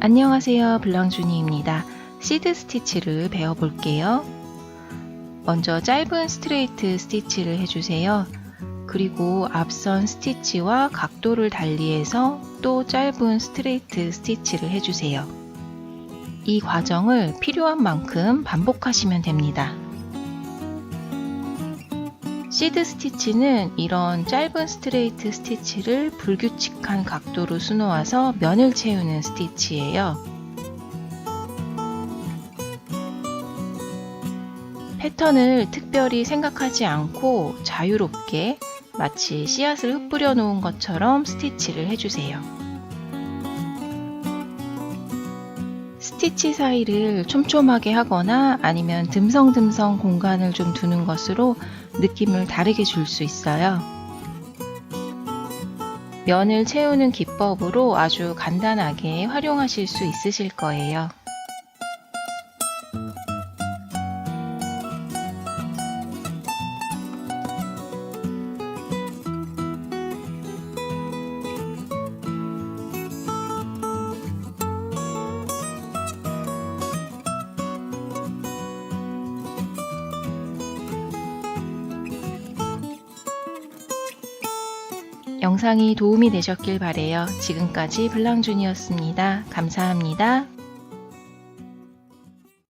안녕하세요. 블랑주니입니다. 시드 스티치를 배워볼게요. 먼저 짧은 스트레이트 스티치를 해주세요. 그리고 앞선 스티치와 각도를 달리해서 또 짧은 스트레이트 스티치를 해주세요. 이 과정을 필요한 만큼 반복하시면 됩니다. 시드 스티치는 이런 짧은 스트레이트 스티치를 불규칙한 각도로 수놓아서 면을 채우는 스티치예요. 패턴을 특별히 생각하지 않고 자유롭게 마치 씨앗을 흩뿌려 놓은 것처럼 스티치를 해주세요. 스티치 사이를 촘촘하게 하거나 아니면 듬성듬성 공간을 좀 두는 것으로 느낌을 다르게 줄 수 있어요. 면을 채우는 기법으로 아주 간단하게 활용하실 수 있으실 거예요. 영상이 도움이 되셨길 바래요. 지금까지 블랑준이었습니다. 감사합니다.